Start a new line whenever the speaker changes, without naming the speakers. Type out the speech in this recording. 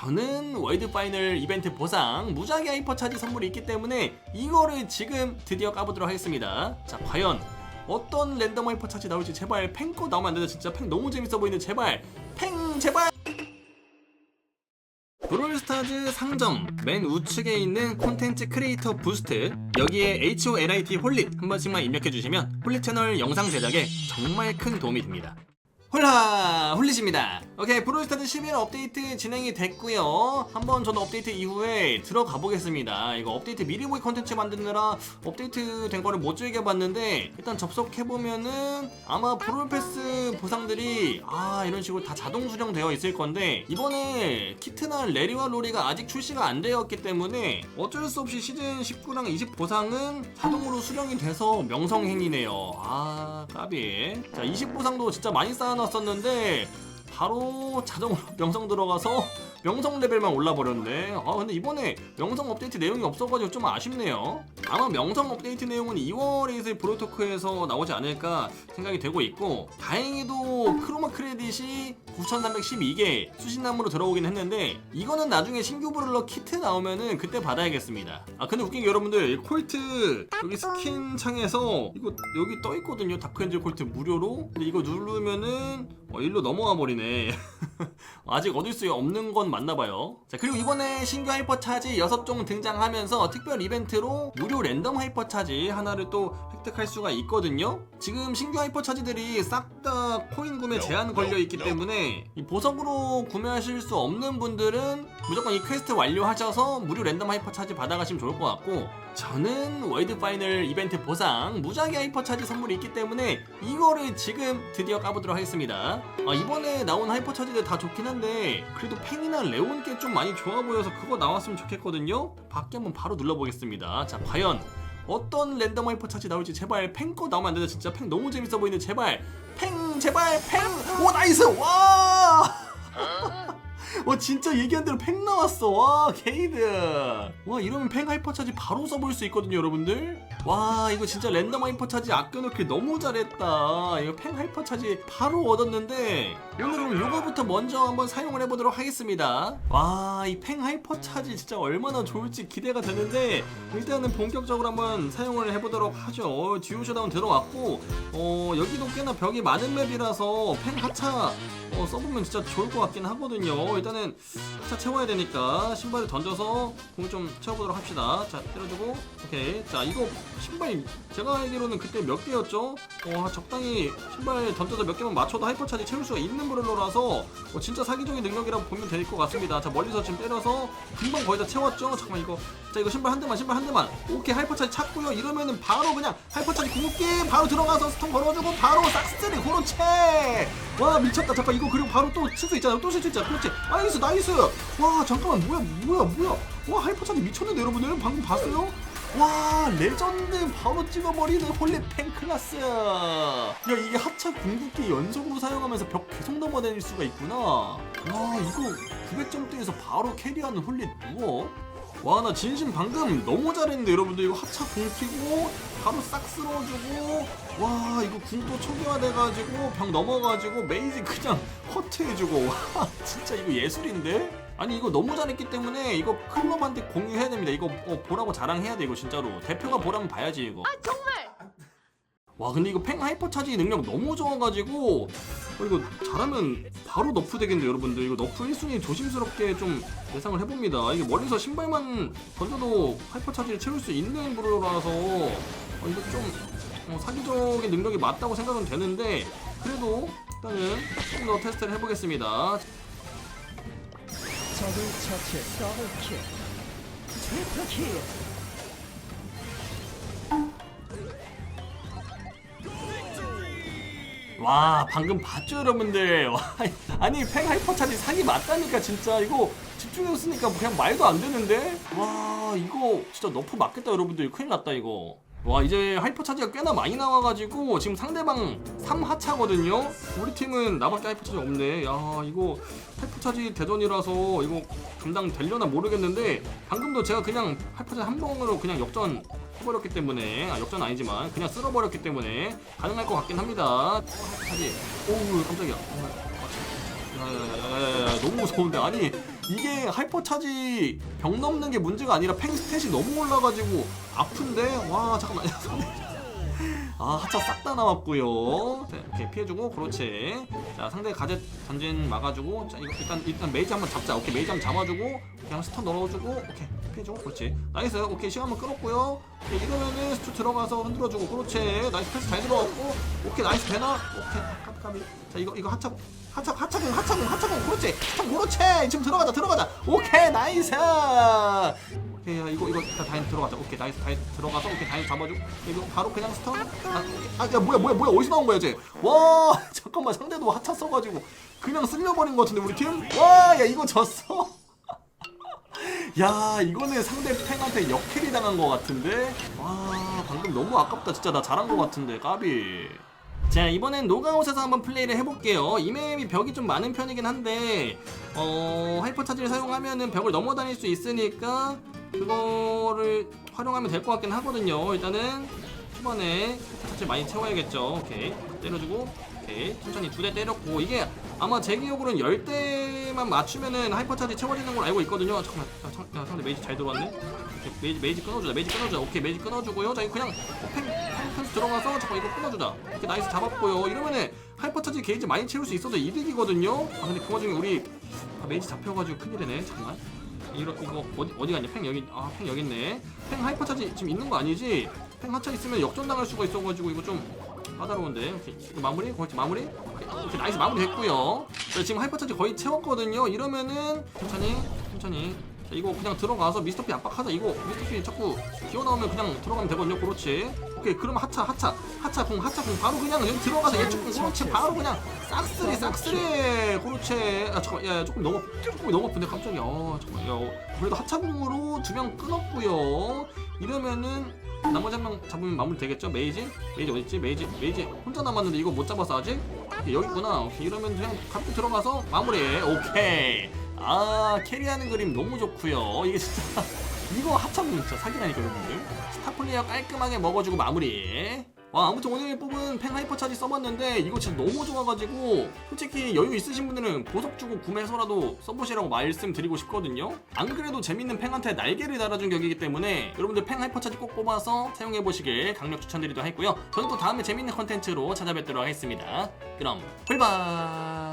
저는 월드 파이널 이벤트 보상 무작위 하이퍼 차지 선물이 있기 때문에 이거를 지금 드디어 까보도록 하겠습니다. 자, 과연 어떤 랜덤 하이퍼 차지 나올지 제발 팽거 나오면 안 되는데 진짜 팽 너무 재밌어 보이는 제발 팽 제발 브롤스타즈 상점 맨 우측에 있는 콘텐츠 크리에이터 부스트 여기에 HOLIT 홀릿 한 번씩만 입력해 주시면 홀릿 채널 영상 제작에 정말 큰 도움이 됩니다. 홀라 홀릿입니다. 오케이 브롤스타즈 11 업데이트 진행이 됐고요. 한번 저도 업데이트 이후에 들어가 보겠습니다. 이거 업데이트 미리 보기 컨텐츠 만드느라 업데이트 된 거를 못 즐겨봤는데 일단 접속해 보면은 아마 브롤 패스 보상들이 아 이런 식으로 다 자동 수정되어 있을 건데 이번에 키트나 레리와 로리가 아직 출시가 안 되었기 때문에 어쩔 수 없이 시즌 19랑 20 보상은 자동으로 수정이 돼서 명성행위네요. 아 까비. 자20 보상도 진짜 많이 쌓 아놨었는데 바로 자동으로 명성 들어가서 명성 레벨만 올라버렸네. 아 근데 이번에 명성 업데이트 내용이 없어가지고 좀 아쉽네요. 아마 명성 업데이트 내용은 2월에 있을 브로토크에서 나오지 않을까 생각이 되고 있고 다행히도 크로마 크레딧이 9312개 수신남으로 들어오긴 했는데 이거는 나중에 신규 브롤러 키트 나오면은 그때 받아야겠습니다. 아 근데 웃긴 게 여러분들 이 콜트 여기 스킨 창에서 이거 여기 떠 있거든요. 다크엔젤 콜트 무료로. 근데 이거 누르면은 어, 일로 넘어가 버리네. 아직 얻을 수 없는 건 맞나 봐요. 자, 그리고 이번에 신규 하이퍼 차지 6종 등장하면서 특별 이벤트로 무료 랜덤 하이퍼 차지 하나를 또 획득할 수가 있거든요. 지금 신규 하이퍼 차지들이 싹 다 코인 구매 제한 걸려 있기 때문에 이 보석으로 구매하실 수 없는 분들은 무조건 이 퀘스트 완료하셔서 무료 랜덤 하이퍼 차지 받아가시면 좋을 것 같고 저는 월드 파이널 이벤트 보상 무작위 하이퍼 차지 선물이 있기 때문에 이거를 지금 드디어 까보도록 하겠습니다. 아, 이번에 나온 하이퍼 차지들 다 좋긴 한데 그래도 팽이나 레온 게좀 많이 좋아 보여서 그거 나왔으면 좋겠거든요. 밖에 한번 바로 눌러보겠습니다. 자 과연 어떤 랜덤 하이퍼 차지 나올지 제발 팽거 나오면 안 되는데 진짜 팽 너무 재밌어 보이는 제발. 팽 제발 팽 오 나이스! 와 와 진짜 얘기한 대로 팽 나왔어. 와 게이드. 와 이러면 팽 하이퍼 차지 바로 써볼 수 있거든요 여러분들. 와 이거 진짜 랜덤 하이퍼 차지 아껴놓길 너무 잘했다. 이거 팽 하이퍼 차지 바로 얻었는데 오늘은 요거부터 먼저 한번 사용을 해보도록 하겠습니다. 와 이 팽 하이퍼 차지 진짜 얼마나 좋을지 기대가 되는데 일단은 본격적으로 한번 사용을 해보도록 하죠. 어, 듀오 쇼다운 들어왔고 어 여기도 꽤나 벽이 많은 맵이라서 팽 하차 어, 써보면 진짜 좋을 것 같긴 하거든요. 일단은 하차 채워야 되니까 신발을 던져서 공을 좀 채워보도록 합시다. 자, 때려주고, 오케이. 자, 이거 신발 제가 알기로는 그때 몇 개였죠? 어, 적당히 신발 던져서 몇 개만 맞춰도 하이퍼 차지 채울 수가 있는 브롤러라서 어, 진짜 사기적인 능력이라고 보면 될 것 같습니다. 자, 멀리서 지금 때려서 금방 거의 다 채웠죠? 잠깐만 이거, 자 이거 신발 한 대만, 신발 한 대만. 오케이 하이퍼 차지 찾고요. 이러면은 바로 그냥 하이퍼 차지 궁극기 바로 들어가서 스톤 걸어주고 바로 싹스트리 그런 채. 와 미쳤다 잠깐 이거 그리고 바로 또쓸수 있잖아. 또쓸수 있잖아. 그렇지. 나이스 나이스. 와 잠깐만. 뭐야 뭐야 뭐야. 와 하이퍼차지 미쳤는데 여러분들? 방금 봤어요? 와 레전드 바로 찍어버리는 홀리 팬클라스. 야 이게 하차 궁극기 연속으로 사용하면서 벽 계속 넘어다닐 수가 있구나. 와 이거 900점대에서 바로 캐리하는 홀리 누워 와 나 진심 방금 너무 잘했는데 여러분들 이거 하차 궁 키고 바로 싹 쓸어주고 와 이거 궁도 초기화돼가지고 벽 넘어가지고 메이지 그냥 허트해주고. 와 진짜 이거 예술인데? 아니 이거 너무 잘했기 때문에 이거 클럽한테 공유해야 됩니다. 이거 어, 보라고 자랑해야 돼 이거 진짜로. 대표가 보라면 봐야지 이거.
정말
와 근데 이거 팽 하이퍼 차지 능력 너무 좋아가지고 어, 이거 잘하면 바로 너프 되겠는데 여러분들. 이거 너프 1순위 조심스럽게 좀 예상을 해봅니다. 이게 멀리서 신발만 던져도 하이퍼 차지를 채울 수 있는 브로라서 어, 이거 좀 어, 사기적인 능력이 맞다고 생각은 되는데 그래도 일단은 좀더 테스트를 해보겠습니다.
적을 처치 더블킬. 트리플킬
와 방금 봤죠 여러분들? 와 아니 팽 하이퍼 차지 사기 맞다니까 진짜. 이거 집중해서 쓰니까 그냥 말도 안 되는데? 와 이거 진짜 너프 맞겠다 여러분들. 큰일 났다 이거. 와 이제 하이퍼 차지가 꽤나 많이 나와가지고 지금 상대방 3하차거든요? 우리 팀은 나밖에 하이퍼 차지 없네. 야 이거 하이퍼 차지 대전이라서 이거 감당 되려나 모르겠는데 방금도 제가 그냥 하이퍼 차지 한 방으로 그냥 역전 해버렸기 때문에 아 역전 아니지만 그냥 쓸어버렸기 때문에 가능할 것 같긴 합니다. 차지 오우 깜짝이야. 야야야야야 너무 무서운데. 아니 이게 하이퍼 차지 벽 넘는 게 문제가 아니라 팽 스탯이 너무 올라가지고 아픈데? 와 잠깐만 아 하차 싹다 나왔고요. 자, 이렇게 피해주고 그렇지. 자 상대 가젯 전진 막아주고 자 이거 일단 일단 메이지 한번 잡자. 오케이 메이지 한번 잡아주고 그냥 스턴 넣어주고 오케이 피해주고 그렇지. 나이스. 오케이. 시간 한번 끌었고요. 오케이, 이러면은 스투 들어가서 흔들어주고. 그렇지. 나이스. 패스 잘 들어갔고. 오케이. 나이스. 되나? 오케이. 깜깜이. 자 이거 이거 하차 하차 하차공 하차공 하차공. 그렇지. 참 그렇지. 지금 들어가자. 들어가자. 오케이. 나이스. 오케이. 야, 이거 이거 다 다인 들어가자. 오케이. 나이스. 다인 들어가서 오케이. 다인 잡아주고. 이거 바로 그냥 스턴. 아야 뭐야 뭐야 뭐야. 어디서 나온 거야 쟤와 잠깐만. 상대도 하차 써가지고 그냥 쓸려버린 것 같은데 우리 팀와야 이거 졌어 야 이거는 상대 팬한테 역캐리 당한 것 같은데? 와 방금 너무 아깝다. 진짜 나 잘한 것 같은데 까비. 자 이번엔 노가웃에서 한번 플레이를 해볼게요. 이 맵이 벽이 좀 많은 편이긴 한데 어 하이퍼 차지를 사용하면은 벽을 넘어 다닐 수 있으니까 그거를 활용하면 될 것 같긴 하거든요. 일단은 초반에 차지 많이 채워야겠죠. 오케이. 때려주고 오케이 천천히 두 대 때렸고 이게 아마 제 기억으로는 10대만 맞추면은 하이퍼 차지 채워지는 걸 알고 있거든요. 잠깐만 야, 상, 야, 상대 메이지 잘 들어왔네. 메이지, 메이지 끊어주자 메이지 끊어주자. 오케이 메이지 끊어주고요. 자 이거 그냥 펜, 펜, 펜스 들어가서 잠깐 이거 끊어주자. 이렇게 나이스 잡았고요. 이러면은 하이퍼 차지 게이지 많이 채울 수 있어서 이득이거든요. 아 근데 그 와중에 우리 아, 메이지 잡혀가지고 큰일이네. 잠깐만. 이거 이거 어디 어디 갔냐? 팽 여기 아팽 여기 있네. 팽 하이퍼 차지 지금 있는 거 아니지? 팽 하차 있으면 역전 당할 수가 있어가지고 이거 좀 까다로운데 오케이 이거 마무리? 거기 마무리? 오케이, 오케이 나이스. 마무리 됐고요. 자, 지금 하이퍼 차지 거의 채웠거든요. 이러면은 천천히 천천히. 자, 이거 그냥 들어가서 미스터피 압박하자. 이거 미스터피 자꾸 기어 나오면 그냥 들어가면 되거든요. 그렇지. 오케이. 그러면 하차 하차 하차 공 하차 공 바로 그냥 여기 들어가서 예측 공 그렇지 바로 그냥 싹쓸이 싹쓸이. 그렇지. 아 잠깐 야, 야 조금 너무 조금 너무 아픈데 깜짝이야 어 잠깐 야 어, 그래도 하차 공으로 두 명 끊었고요. 이러면은 나머지 한 명 잡으면 마무리 되겠죠? 메이지? 메이지 어딨지? 메이지 메이지 혼자 남았는데 이거 못 잡았어 아직? 여기 있구나. 오케이 이러면 그냥 가볍게 들어가서 마무리. 오케이. 아 캐리하는 그림 너무 좋고요. 이게 진짜 이거 합참 진짜 사기라니까 여러분들. 스타플레이어 깔끔하게 먹어주고 마무리 와 아무튼 오늘 뽑은 펜 하이퍼 차지 써봤는데 이거 진짜 너무 좋아가지고 솔직히 여유 있으신 분들은 보석 주고 구매해서라도 써보시라고 말씀드리고 싶거든요. 안 그래도 재밌는 팽한테 날개를 달아준 격이기 때문에 여러분들 펜 하이퍼 차지 꼭 뽑아서 사용해보시길 강력 추천드리도록 하겠고요. 저는 또 다음에 재밌는 컨텐츠로 찾아뵙도록 하겠습니다. 그럼 훌바